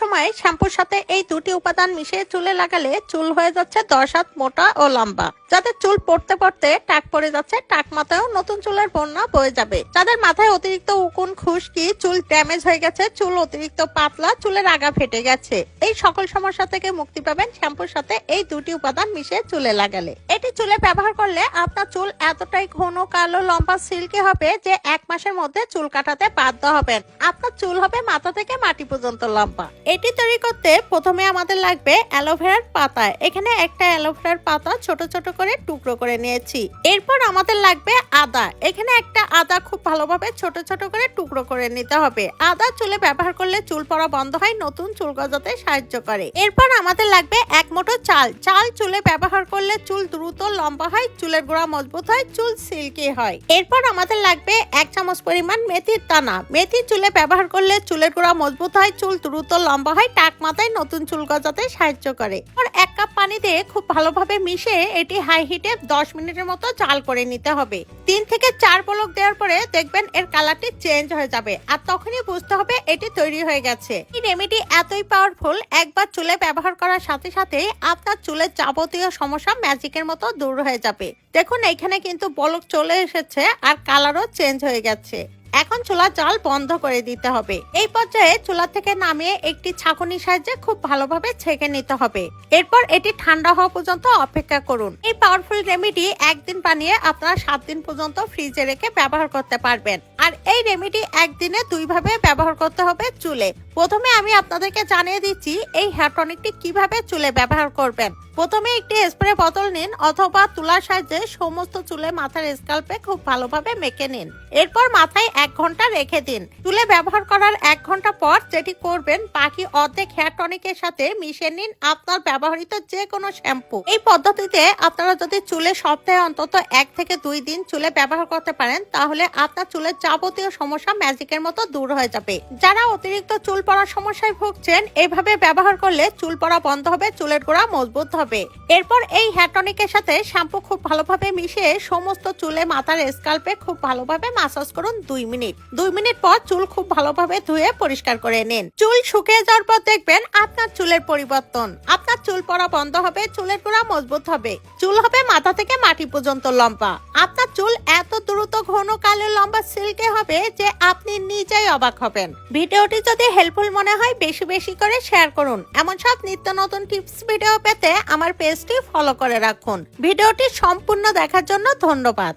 সময় শ্যাম্পুর সাথে এই দুটি উপাদান মিশিয়ে চুলে লাগালে চুল হয়ে যাচ্ছে দশ হাত মোটা ও লম্বা। যাদের চুল পড়তে পড়তে টাক পড়ে যাচ্ছে, টাক মাথায়ও নতুন চুলের বন্যা বয়ে যাবে। যাদের মাথায় অতিরিক্ত উকুন, খুশকি, চুল ড্যামেজ হয়ে গেছে, চুল অতিরিক্ত পাতলা, চুলের আগা ফেটে গেছে। এই সকল সমস্যা থেকে মুক্তি পাবেন শ্যাম্পুর সাথে এই দুটি উপাদান মিশিয়ে চুলে লাগালে। এটি চুলে ব্যবহার করলে আপনার চুল এতটাই ঘন, কালো, লম্বা, সিল্কি হবে যে এক মাসের মধ্যে চুল কাটাতে বাধ্য হবেন। আপনার চুল হবে মাথা থেকে মাটি পর্যন্ত লম্বা। এটি তৈরি করতে প্রথমে আমাদের লাগবে অ্যালোভেরার পাতা। এখানে একটা অ্যালোভেরার পাতা ছোট ছোট করে টুকরো করে নিয়েছি। এরপর আমাদের লাগবে আদা। এখানে একটা আদা খুব ভালোভাবে ছোট ছোট করে টুকরো করে নিতে হবে। আদা চুলে ব্যবহার করলে চুল পড়া বন্ধ হয়, নতুন চুল গজাতে সাহায্য করে। এরপর আমাদের লাগবে এক মুঠো চাল। চাল চুলে ব্যবহার করলে চুল দ্রুত লম্বা হয়, চুলের গোড়া মজবুত হয়, চুল সিল্কি হয়। এরপর আমাদের লাগবে এক চামচ পরিমাণ মেথির দানা। মেথি চুলে ব্যবহার করলে চুলের গোড়া মজবুত হয়, চুল দ্রুত লম্বা হয় টাক মাথায় নতুন চুল গজাতে সাহায্য করে। আর এক কাপ পানি দিয়ে খুব ভালোভাবে মিশে এটি হাই হিটে দশ মিনিটের মতো জাল করে নিতে হবে। তিন থেকে চার পলক দেওয়ার পরে দেখবেন এর কালারটি চেঞ্জ হয়ে যাবে আর তখনই বুঝতে হবে এটি তৈরি হয়ে গেছে। এই রেমেডি এতই পাওয়ারফুল একবার চুলে ব্যবহার করার সাথে সাথে আপনার চুলের যাবতীয় সমস্যা ম্যাজিকের মতো দূর হয়ে যাবে। দেখুন, এখানে কিন্তু বলক চলে এসেছে আর কালারও চেঞ্জ হয়ে গেছে। এখন চুলা জাল বন্ধ করে দিতে হবে। এই পর্যায়ে চুলা থেকে নামিয়ে একটি ছাঁকনির সাহায্যে খুব ভালোভাবে ছেঁকে নিতে হবে। এরপর এটি ঠান্ডা হওয়া পর্যন্ত অপেক্ষা করুন। এই পাওয়ারফুল রেমেডি একদিন বানিয়ে আপনারা সাত দিন পর্যন্ত ফ্রিজে রেখে ব্যবহার করতে পারবেন। আর এই রেমেডি একদিনে দুইভাবে ব্যবহার করতে হবে চুলে। প্রথমে আমি আপনাদেরকে জানিয়ে দিচ্ছি এই হেয়ার টনিকটি কীভাবে চুলে ব্যবহার করবেন। প্রথমে একটি স্প্রে বোতল নিন অথবা তুলার সাহায্যে সমস্ত চুলে মাথার স্কাল্পে খুব ভালোভাবে মেখে নিন। এরপর মাথায় এক ঘণ্টা রেখে দিন। চুলে ব্যবহার করার এক ঘণ্টা পর যেটি করবেন, বাকি অর্ধেক হেয়ার টনিকের সাথে মিশিয়ে নিন আপনার ব্যবহৃত যে কোনো শ্যাম্পু। এই পদ্ধতিতে আপনারা যদি চুলে সপ্তাহে অন্তত এক থেকে দুই দিন চুলে ব্যবহার করতে পারেন, তাহলে আপনার চুলের যাবতীয় সমস্যা ম্যাজিকের মতো দূর হয়ে যাবে। যারা অতিরিক্ত চুল পড়ার সমস্যায় ভুগছেন, এভাবে ব্যবহার করলে চুল পড়া বন্ধ হবে, চুলের গোড়া মজবুত হবে। এরপর এই হেয়ার টনিকের সাথে শ্যাম্পু খুব ভালোভাবে মিশিয়ে সমস্ত চুলে মাথার স্কাল্পে খুব ভালোভাবে মাসাজ করুন দুই মিনিট। দুই মিনিট পর চুল খুব ভালোভাবে ধুয়ে পরিষ্কার করে নিন। চুল শুকিয়ে যাওয়ার পর দেখবেন আপনার চুলের পরিবর্তন। আপনার চুল পড়া বন্ধ হবে, চুলের গোড়া মজবুত হবে। চুল হবে মাথা থেকে মাটি পর্যন্ত লম্বা। আপনার চুল এত দ্রুত ঘন, কালো, লম্বা, সিল্কে হবে যে আপনি নিজেই অবাক হবেন। ভিডিওটি যদি হেল্পফুল মনে হয়, বেশি বেশি করে শেয়ার করুন। এমন সব নিত্য নতুন টিপস ভিডিও পেতে আমার পেজটি ফলো করে রাখুন। ভিডিওটি সম্পূর্ণ দেখার জন্য ধন্যবাদ।